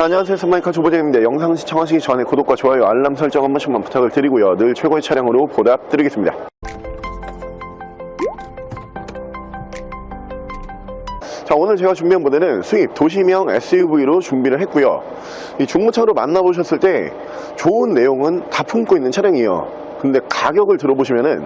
자, 안녕하세요. 선마이카 조보정입니다. 영상 시청하시기 전에 구독과 좋아요, 알람 설정 한 번씩만 부탁을 드리고요. 늘 최고의 차량으로 보답드리겠습니다. 자, 오늘 제가 준비한 모델은 수입 도시명 SUV로 준비를 했고요. 이 중고차로 만나보셨을 때 좋은 내용은 다 품고 있는 차량이에요. 근데 가격을 들어보시면은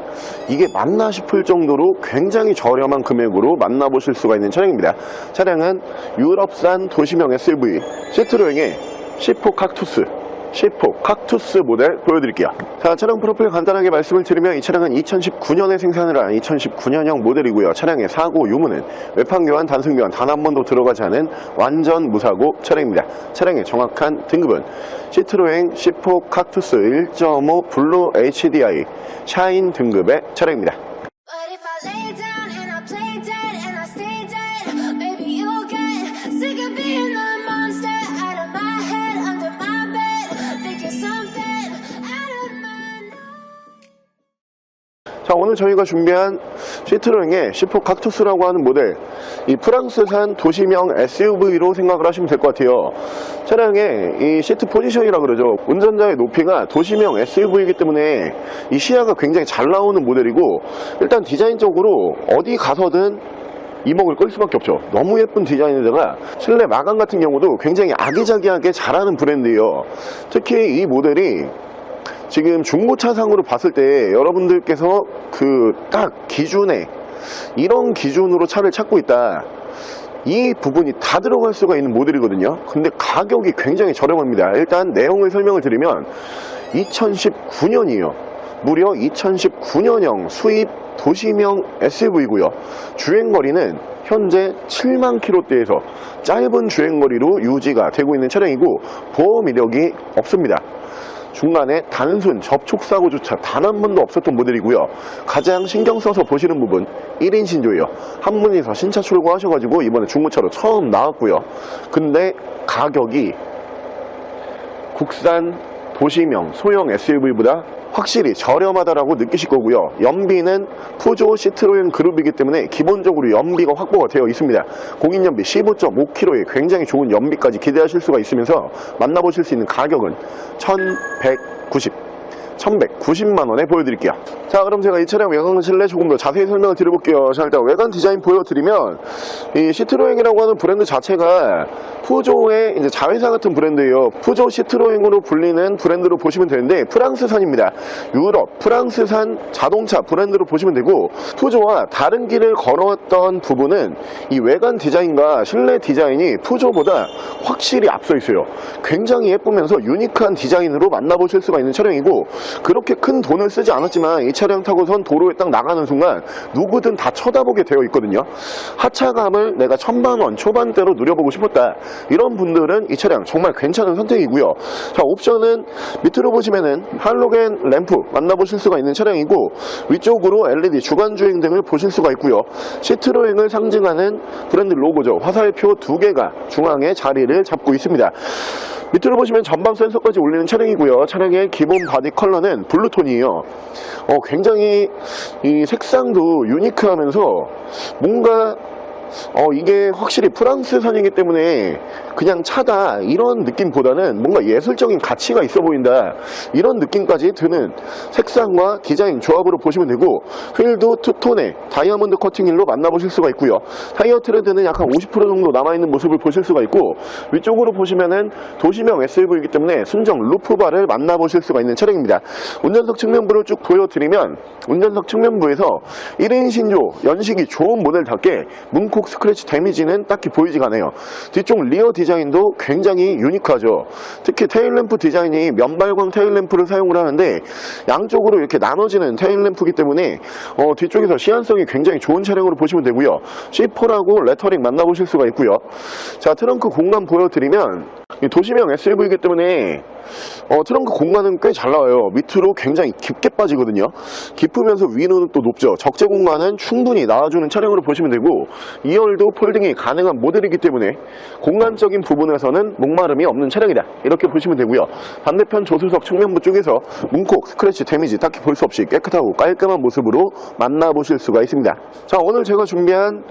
이게 맞나 싶을 정도로 굉장히 저렴한 금액으로 만나보실 수가 있는 차량입니다. 차량은 유럽산 도시명 SUV 시트로행의 C4 칵투스 C4 칵투스 모델 보여드릴게요. 자, 차량 프로필 간단하게 말씀을 드리면 이 차량은 2019년에 생산을 한 2019년형 모델이고요. 차량의 사고 유무는 외판 교환, 단순 교환 단 한 번도 들어가지 않은 완전 무사고 차량입니다. 차량의 정확한 등급은 시트로행 C4 칵투스 1.5 블루 HDI 샤인 등급의 차량입니다. But if I lay down and I play dead 오늘 저희가 준비한 시트로행의 C4 칵투스라고 하는 모델 이 프랑스산 도시명 SUV로 생각을 하시면 될 것 같아요 차량의 이 시트 포지션이라 그러죠 운전자의 높이가 도시명 SUV이기 때문에 이 시야가 굉장히 잘 나오는 모델이고 일단 디자인적으로 어디 가서든 이목을 끌 수밖에 없죠. 너무 예쁜 디자인에다가 실내 마감 같은 경우도 굉장히 아기자기하게 잘하는 브랜드예요. 특히 이 모델이 지금 중고차상으로 봤을 때 여러분들께서 그 딱 기준에 이런 기준으로 차를 찾고 있다. 이 부분이 다 들어갈 수가 있는 모델이거든요. 근데 가격이 굉장히 저렴합니다. 일단 내용을 설명을 드리면 2019년이에요. 무려 2019년형 수입 도시명 SUV고요. 주행거리는 현재 7만 킬로대에서 짧은 주행거리로 유지가 되고 있는 차량이고 보험 이력이 없습니다. 중간에 단순 접촉사고조차 단 한 번도 없었던 모델이고요. 가장 신경 써서 보시는 부분 1인 신조예요. 한 분이서 신차 출고하셔가지고 이번에 중고차로 처음 나왔고요. 근데 가격이 국산 도시명 소형 SUV보다 확실히 저렴하다라고 느끼실 거고요. 연비는 푸조 시트로엔 그룹이기 때문에 기본적으로 연비가 확보가 되어 있습니다. 공인연비 15.5km의 굉장히 좋은 연비까지 기대하실 수가 있으면서 만나보실 수 있는 가격은 1190 1190만 원에 보여드릴게요. 자, 그럼 제가 이 차량 외관 실내 조금 더 자세히 설명을 드려볼게요. 자, 일단 외관 디자인 보여드리면 이 시트로행이라고 하는 브랜드 자체가 푸조의 이제 자회사 같은 브랜드예요. 푸조 시트로행으로 불리는 브랜드로 보시면 되는데 프랑스산입니다. 유럽 프랑스산 자동차 브랜드로 보시면 되고 푸조와 다른 길을 걸었던 부분은 이 외관 디자인과 실내 디자인이 푸조보다 확실히 앞서 있어요. 굉장히 예쁘면서 유니크한 디자인으로 만나보실 수가 있는 차량이고 그렇게 큰 돈을 쓰지 않았지만 이 차량 타고선 도로에 딱 나가는 순간 누구든 다 쳐다보게 되어 있거든요. 하차감을 내가 천만 원 초반대로 누려보고 싶었다. 이런 분들은 이 차량 정말 괜찮은 선택이고요. 자, 옵션은 밑으로 보시면은 할로겐 램프 만나보실 수가 있는 차량이고 위쪽으로 LED 주간 주행 등을 보실 수가 있고요. 시트로행을 상징하는 브랜드 로고죠. 화살표 두 개가 중앙에 자리를 잡고 있습니다. 밑으로 보시면 전방 센서까지 올리는 차량이고요. 차량의 기본 바디 컬러는 블루톤이에요. 어, 굉장히 이 색상도 유니크하면서 뭔가 어, 이게 확실히 프랑스산이기 때문에 그냥 차다. 이런 느낌보다는 뭔가 예술적인 가치가 있어 보인다. 이런 느낌까지 드는 색상과 디자인 조합으로 보시면 되고 휠도 투톤의 다이아몬드 커팅힐로 만나보실 수가 있고요. 타이어 트레드는 약 한 50% 정도 남아있는 모습을 보실 수가 있고 위쪽으로 보시면은 도시명 SUV이기 때문에 순정 루프바를 만나보실 수가 있는 차량입니다. 운전석 측면부를 쭉 보여드리면 운전석 측면부에서 1인 신조 연식이 좋은 모델답게 문콕 스크래치 데미지는 딱히 보이지가 않아요. 뒤쪽 리어 디자인도 굉장히 유니크하죠. 특히 테일램프 디자인이 면발광 테일램프를 사용을 하는데 양쪽으로 이렇게 나눠지는 테일램프이기 때문에 어, 뒤쪽에서 시안성이 굉장히 좋은 차량으로 보시면 되고요. C4라고 레터링 만나보실 수가 있고요. 자 트렁크 공간 보여드리면 이 도시명 SUV이기 때문에 어, 트렁크 공간은 꽤 잘 나와요. 밑으로 굉장히 깊게 빠지거든요. 깊으면서 위는 또 높죠. 적재 공간은 충분히 나와주는 차량으로 보시면 되고 2열도 폴딩이 가능한 모델이기 때문에 공간적인 부분에서는 목마름이 없는 차량이다. 이렇게 보시면 되고요. 반대편 조수석 측면부 쪽에서 문콕, 스크래치, 데미지 딱히 볼 수 없이 깨끗하고 깔끔한 모습으로 만나보실 수가 있습니다. 자, 오늘 제가 준비한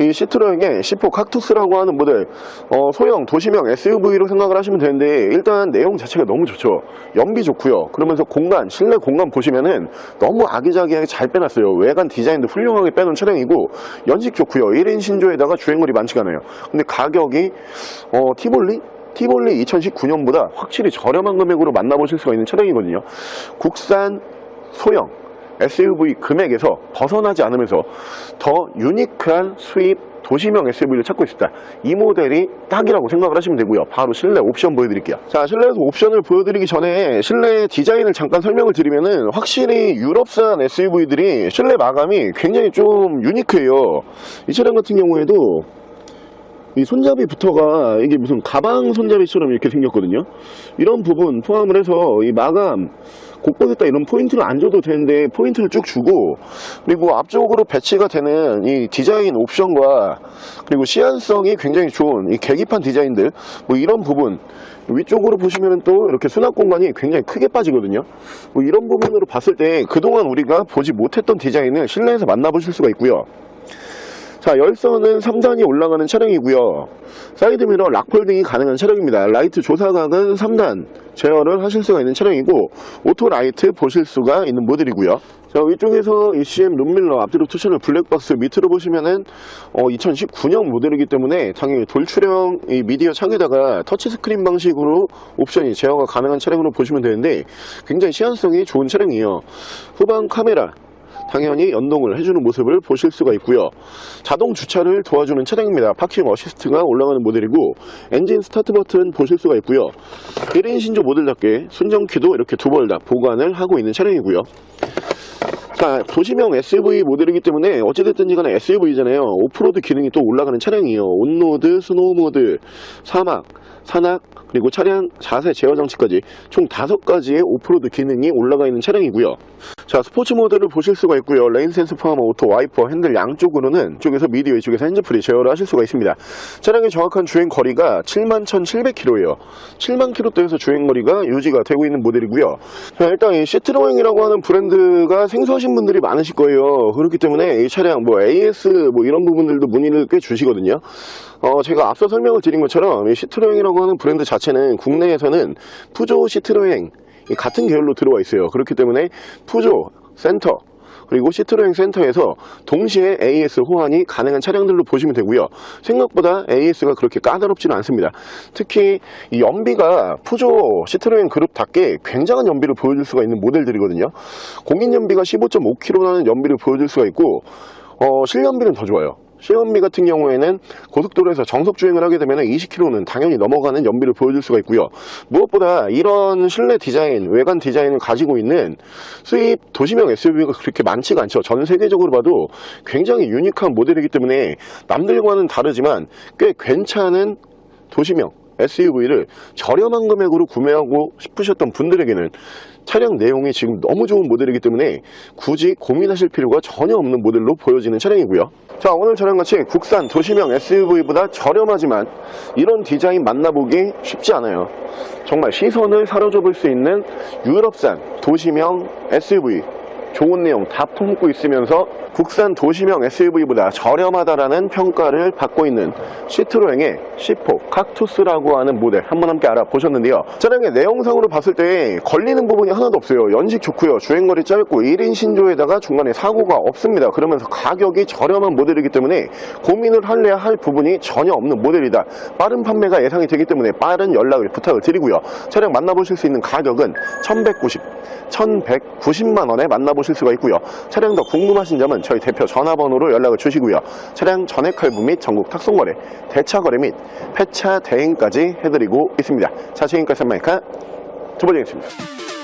이 시트로행의 C4 칵투스라고 하는 모델 어, 소형 도시명 SUV로 생각을 하시면 되는데 일단 내용 자체가 너무 좋 죠. 연비 좋고요. 그러면서 공간, 실내 공간 보시면은 너무 아기자기하게 잘 빼놨어요. 외관 디자인도 훌륭하게 빼놓은 차량이고 연식 좋고요. 1인 신조에다가 주행거리 많지가 않아요. 근데 가격이 어, 티볼리? 티볼리 2019년보다 확실히 저렴한 금액으로 만나보실 수가 있는 차량이거든요. 국산 소형 SUV 금액에서 벗어나지 않으면서 더 유니크한 수입 도시명 SUV를 찾고 있습니다. 이 모델이 딱이라고 생각을 하시면 되고요. 바로 실내 옵션 보여드릴게요. 자, 실내에서 옵션을 보여드리기 전에 실내 디자인을 잠깐 설명을 드리면은 확실히 유럽산 SUV들이 실내 마감이 굉장히 좀 유니크해요. 이 차량 같은 경우에도 이 손잡이 부터가 이게 무슨 가방 손잡이처럼 이렇게 생겼거든요. 이런 부분 포함을 해서 이 마감 곳곳에다 이런 포인트를 안 줘도 되는데 포인트를 쭉 주고 그리고 앞쪽으로 배치가 되는 이 디자인 옵션과 그리고 시안성이 굉장히 좋은 이 계기판 디자인들 뭐 이런 부분 위쪽으로 보시면 또 이렇게 수납 공간이 굉장히 크게 빠지거든요. 뭐 이런 부분으로 봤을 때 그동안 우리가 보지 못했던 디자인을 실내에서 만나보실 수가 있고요. 자, 열선은 3단이 올라가는 차량이고요. 사이드미러 락폴딩이 가능한 차량입니다. 라이트 조사각은 3단 제어를 하실 수가 있는 차량이고 오토 라이트 보실 수가 있는 모델이고요. 자, 위쪽에서 ECM 룸밀러 앞뒤로 투셔널 블랙박스 밑으로 보시면은 어, 2019년 모델이기 때문에 당연히 돌출형 이 미디어 창에다가 터치스크린 방식으로 옵션이 제어가 가능한 차량으로 보시면 되는데 굉장히 시안성이 좋은 차량이에요. 후방 카메라 당연히 연동을 해주는 모습을 보실 수가 있고요. 자동 주차를 도와주는 차량입니다. 파킹 어시스트가 올라가는 모델이고 엔진 스타트 버튼 보실 수가 있고요. 1인 신조 모델답게 순정키도 이렇게 두 벌 다 보관을 하고 있는 차량이고요. 자, 도시명 SUV 모델이기 때문에 어찌됐든지 간에 SUV잖아요. 오프로드 기능이 또 올라가는 차량이에요. 온로드, 스노우모드, 사막, 산악, 그리고 차량 자세 제어 장치까지 총 다섯 가지의 오프로드 기능이 올라가 있는 차량이고요. 자, 스포츠 모드를 보실 수가 있고요. 레인 센스 포함한 오토 와이퍼 핸들 양쪽으로는 쪽에서 미디어 이쪽에서 핸즈프리 제어를 하실 수가 있습니다. 차량의 정확한 주행 거리가 71,700km예요. 7만 km대에서 주행 거리가 유지가 되고 있는 모델이고요. 자, 일단 이 시트로잉이라고 하는 브랜드가 생소하신 분들이 많으실 거예요. 그렇기 때문에 이 차량 뭐 AS 뭐 이런 부분들도 문의를 꽤 주시거든요. 어, 제가 앞서 설명을 드린 것처럼 이 시트로잉이라고 하는 브랜드 자체는 국내에서는 푸조 시트로잉 이 같은 계열로 들어와 있어요. 그렇기 때문에 푸조 센터 그리고 시트로행 센터에서 동시에 AS 호환이 가능한 차량들로 보시면 되고요. 생각보다 AS가 그렇게 까다롭지는 않습니다. 특히 이 연비가 푸조 시트로행 그룹답게 굉장한 연비를 보여줄 수가 있는 모델들이거든요. 공인 연비가 15.5km 나는 연비를 보여줄 수가 있고 어, 실연비는 더 좋아요. 시연비 같은 경우에는 고속도로에서 정속 주행을 하게 되면 20km는 당연히 넘어가는 연비를 보여줄 수가 있고요. 무엇보다 이런 실내 디자인, 외관 디자인을 가지고 있는 수입 도시명 SUV가 그렇게 많지가 않죠. 전 세계적으로 봐도 굉장히 유니크한 모델이기 때문에 남들과는 다르지만 꽤 괜찮은 도시명 SUV를 저렴한 금액으로 구매하고 싶으셨던 분들에게는 차량 내용이 지금 너무 좋은 모델이기 때문에 굳이 고민하실 필요가 전혀 없는 모델로 보여지는 차량이고요. 자, 오늘 차량같이 국산 도시명 SUV보다 저렴하지만 이런 디자인 만나보기 쉽지 않아요. 정말 시선을 사로잡을 수 있는 유럽산 도시명 SUV 좋은 내용 다 품고 있으면서 국산 도시명 SUV보다 저렴하다라는 평가를 받고 있는 시트로행의 C4 칵투스라고 하는 모델 한번 함께 알아보셨는데요. 차량의 내용상으로 봤을 때 걸리는 부분이 하나도 없어요. 연식 좋고요. 주행거리 짧고 1인 신조에다가 중간에 사고가 없습니다. 그러면서 가격이 저렴한 모델이기 때문에 고민을 할래야 할 부분이 전혀 없는 모델이다. 빠른 판매가 예상이 되기 때문에 빠른 연락을 부탁을 드리고요. 차량 만나보실 수 있는 가격은 1190, 1190만 원에 만나보실 수가 있고요. 차량 더 궁금하신 점은 저희 대표 전화번호로 연락을 주시고요. 차량 전액 할부 및 전국 탁송거래, 대차 거래 및 폐차 대행까지 해드리고 있습니다. 자체인가 선마이카 두 번째겠습니다.